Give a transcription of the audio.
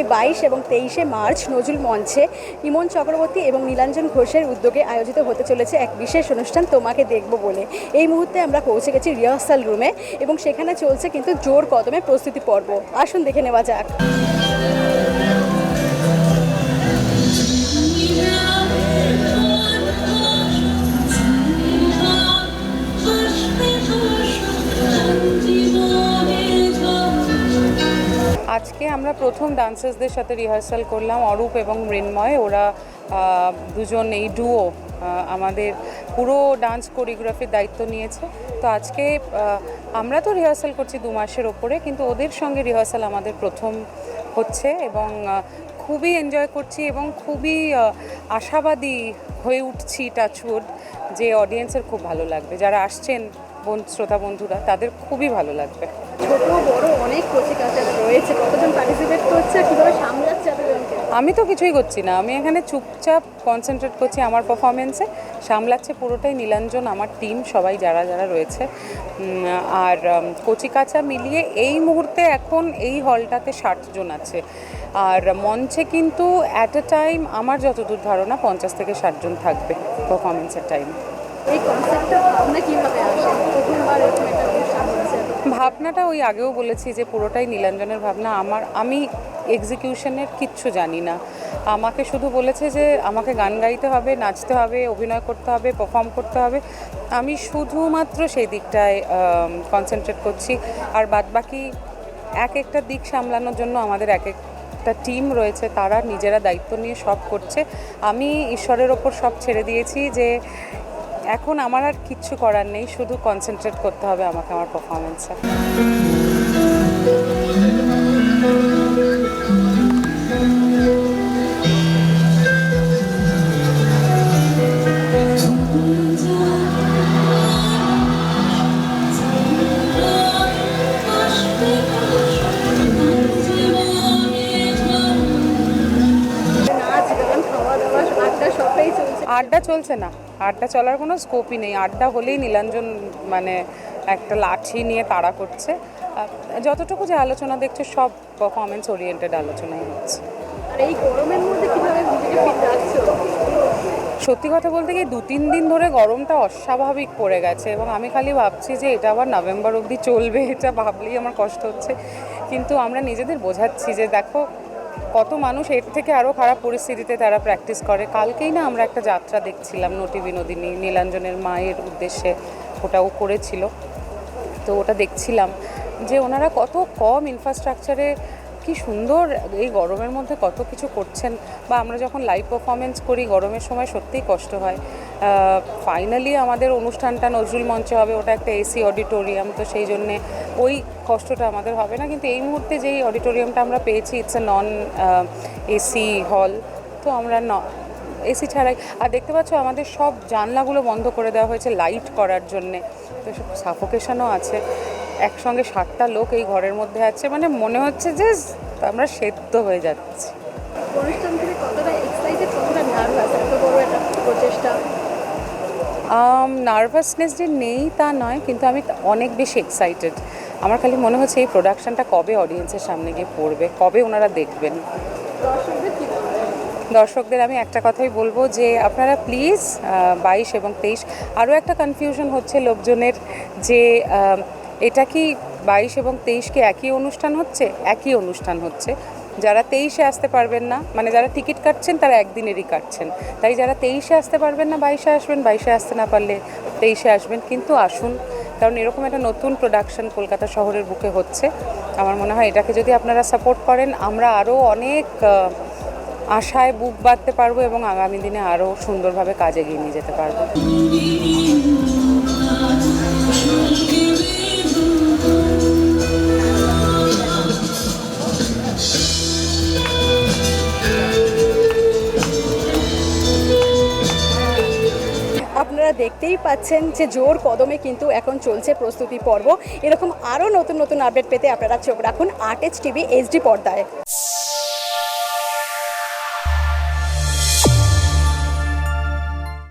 আগামী বাইশ এবং তেইশে মার্চ নজরুল মঞ্চে ইমন চক্রবর্তী এবং নীলাঞ্জন ঘোষের উদ্যোগে আয়োজিত হতে চলেছে এক বিশেষ অনুষ্ঠান, তোমাকে দেখব বলে। এই মুহূর্তে আমরা পৌঁছে গেছি রিহার্সাল রুমে এবং সেখানে চলছে কিন্তু জোর কদমে প্রস্তুতি পর্ব। আসুন দেখে নেওয়া যাক। আমরা প্রথম ডান্সার্সদের সাথে রিহার্সাল করলাম, অরূপ এবং মৃন্ময়। ওরা দুজন এই ডুও আমাদের পুরো ডান্স কোরিওগ্রাফির দায়িত্ব নিয়েছে। তো আজকে আমরা তো রিহার্সাল করছি দু মাসের ওপরে, কিন্তু ওদের সঙ্গে রিহার্সাল আমাদের প্রথম হচ্ছে এবং খুবই এনজয় করছি এবং খুবই আশাবাদী হয়ে উঠছি টাচউড যে অডিয়েন্সের খুব ভালো লাগবে। যারা আসছেন শ্রোতা বন্ধুরা, তাদের খুবই ভালো লাগবে। ছোট, বড় অনেক কোচি রয়েছে কতজন পার্টিসিপেট করছে আর কীভাবে সামলাচ্ছে এতজনকে? আমি তো কিছুই করছি না। আমি এখানে চুপচাপ কনসেন্ট্রেট করছি আমার পারফরমেন্সে সামলাচ্ছে পুরোটাই নীলাঞ্জন আমার টিম সবাই যারা যারা রয়েছে। আর কচিকাচা মিলিয়ে এই মুহূর্তে এখন এই হলটাতে ষাট জন আছে। আর মঞ্চে কিন্তু অ্যাট এ টাইম আমার যতদূর ধারণা পঞ্চাশ থেকে ষাট জন থাকবে পারফরমেন্সের টাইম এই কনসেপ্টটা ভাবনা কীভাবে আসে প্রথমবার এরকম একটা অনুষ্ঠান হচ্ছে। ভাবনাটা ওই আগেও বলেছি যে পুরোটাই নীলাঞ্জনের ভাবনা। আমার, আমি এক্সিকিউশনের কিচ্ছু জানি না। আমাকে শুধু বলেছে যে আমাকে গান গাইতে হবে, নাচতে হবে, অভিনয় করতে হবে পারফর্ম করতে হবে। আমি শুধুমাত্র সেই দিকটায় কনসেন্ট্রেট করছি। আর বাদবাকি এক একটা দিক সামলানোর জন্য আমাদের এক একটা টিম রয়েছে, তারা নিজেরা দায়িত্ব নিয়ে সব করছে। আমি ঈশ্বরের ওপর সব ছেড়ে দিয়েছি যে এখন আমার আর কিচ্ছু করার নেই শুধু কনসেন্ট্রেট করতে হবে আমাকে আমার পারফরমেন্সে নাচ আড্ডা চলছে না। আড্ডা চলার কোনো স্কোপই নেই। আড্ডা হলেই নীলাঞ্জন মানে একটা লাঠি নিয়ে তাড়া করছে। যতটুকু যে আলোচনা দেখছে সব পারফরমেন্স ওরিয়েন্টেড আলোচনাই হচ্ছে। আর এই গরমের মধ্যে কীভাবে সত্যি কথা বলতে গিয়ে দু তিন দিন ধরে গরমটা অস্বাভাবিক পড়ে গেছে এবং আমি খালি ভাবছি যে এটা আবার নভেম্বর অবধি চলবে এটা ভাবলেই আমার কষ্ট হচ্ছে। কিন্তু আমরা নিজেদের বোঝাচ্ছি যে দেখো কত মানুষ এর থেকে আরও খারাপ পরিস্থিতিতে তারা প্র্যাকটিস করে। কালকেই না আমরা একটা যাত্রা দেখছিলাম নটি বিনোদিনী, নীলাঞ্জনের মায়ের উদ্দেশ্যে, ওটাও করেছিল। তো ওটা দেখছিলাম যে ওনারা কত কম ইনফ্রাস্ট্রাকচারে কি সুন্দর এই গরমের মধ্যে কত কিছু করছেন। বা আমরা যখন লাইভ পারফরমেন্স করি, গরমের সময় সত্যিই কষ্ট হয়। ফাইনালি আমাদের অনুষ্ঠানটা নজরুল মঞ্চে হবে, ওটা একটা এসি অডিটোরিয়াম, তো সেই জন্যে ওই কষ্টটা আমাদের হবে না। কিন্তু এই মুহূর্তে যেই অডিটোরিয়ামটা আমরা পেয়েছি ইটস এ নন এসি হল তো আমরা ন, এসি ছাড়াই, আর দেখতে পাচ্ছ আমাদের সব জানলাগুলো বন্ধ করে দেওয়া হয়েছে লাইট করার জন্যে। তো সাফোকেশনও আছে। একসঙ্গে সাতটা লোক এই ঘরের মধ্যে আছে মানে মনে হচ্ছে যে আমরা সেদ্ধ হয়ে যাচ্ছি। কতটা কতটা এত বড় একটা প্রচেষ্টা নার্ভাসনেস যে নেই তা নয় কিন্তু আমি অনেক বেশি এক্সাইটেড আমার খালি মনে হচ্ছে এই প্রোডাকশনটা কবে অডিয়েন্সের সামনে গিয়ে পড়বে কবে ওনারা দেখবেন? দর্শকদের কি বলবে? দর্শকদের আমি একটা কথাই বলব যে আপনারা প্লিজ বাইশ এবং তেইশ আরও একটা কনফিউশন হচ্ছে লোকজনের যে এটা কি বাইশ এবং তেইশকে একই অনুষ্ঠান হচ্ছে? একই অনুষ্ঠান হচ্ছে। যারা তেইশে আসতে পারবেন না মানে যারা টিকিট কাটছেন তারা একদিনেরই কাটছেন। তাই যারা তেইশে আসতে পারবেন না, বাইশে আসবেন, বাইশে আসতে না পারলে তেইশে আসবেন। কিন্তু আসুন, কারণ এরকম একটা নতুন প্রোডাকশন কলকাতা শহরের বুকে হচ্ছে। আমার মনে হয় এটাকে যদি আপনারা সাপোর্ট করেন, আমরা আরও অনেক আশায় বুক বাঁধতে পারব এবং আগামী দিনে আরও সুন্দরভাবে কাজে এগিয়ে নিয়ে যেতে পারব। দেখতেই পাচ্ছেন যে জোর কদমে কিন্তু এখন চলছে প্রস্তুতি পর্ব। এরকম আরও নতুন নতুন আপডেট পেতে আপনারা চোখ রাখুন আর্টেজ টিভি এইচডি পর্দায়।